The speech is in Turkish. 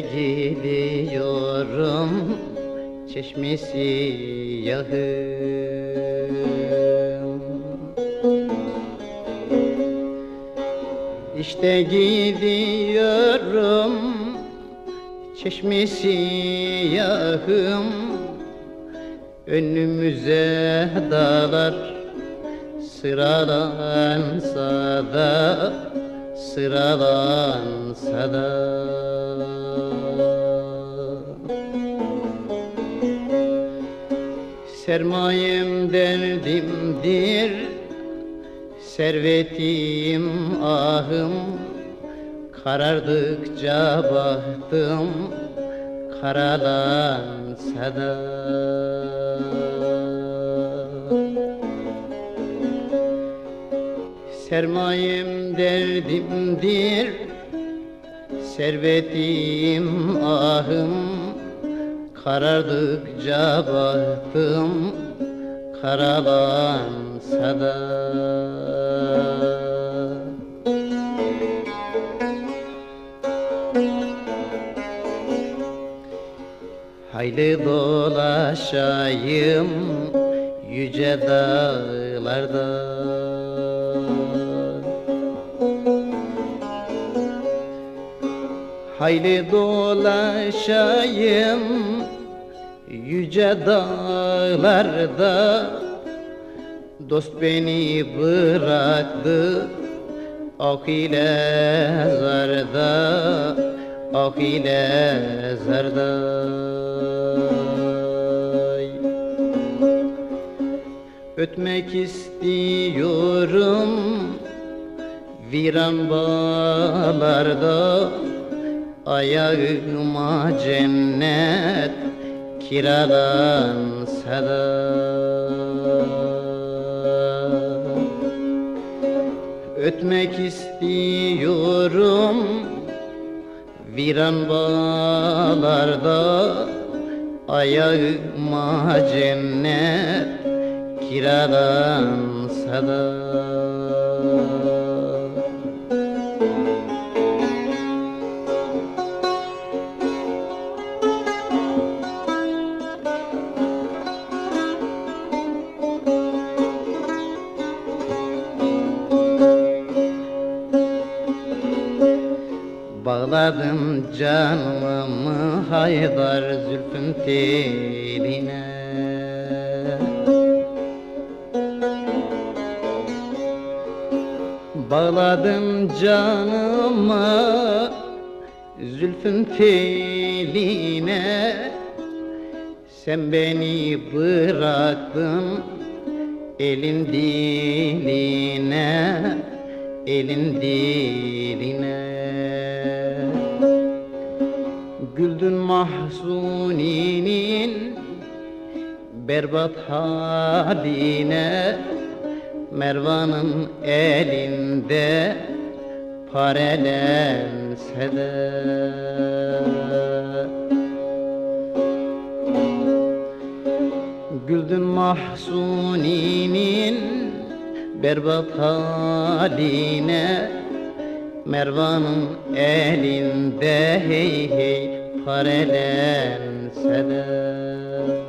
gidiyorum çeşmesi yahım İşte gidiyorum çeşmesi yahım. Önümüze dağlar sıralansa da sıralansa da Sermayem derdimdir Servetim ahım. Karardıkça bahtım Karalansa da Sermayem derdimdir Servetim ahım. Karardıkça bahtım Karalansa da. Hayli dolaşayım yüce dağlarda. Hayli dolaşayım yüce dağlarda. Dost beni bıraktı Ok ile zarda Ok ile zarda Ötmek istiyorum. Viran bağlarda Ayağıma cennet kiralansa da Ötmek istiyorum. Viran bağlarda Ayağıma cennet kiralansa da Bağladım canımı haydar zülfün teline Bağladım canımı zülfün teline Sen beni bıraktın elin diline Elin diline. Güldün mahzuninin berbat haline Mervan'ın elinde parelense de Güldün mahzuninin berbat haline. Mervan'ın elinde hey hey parelense de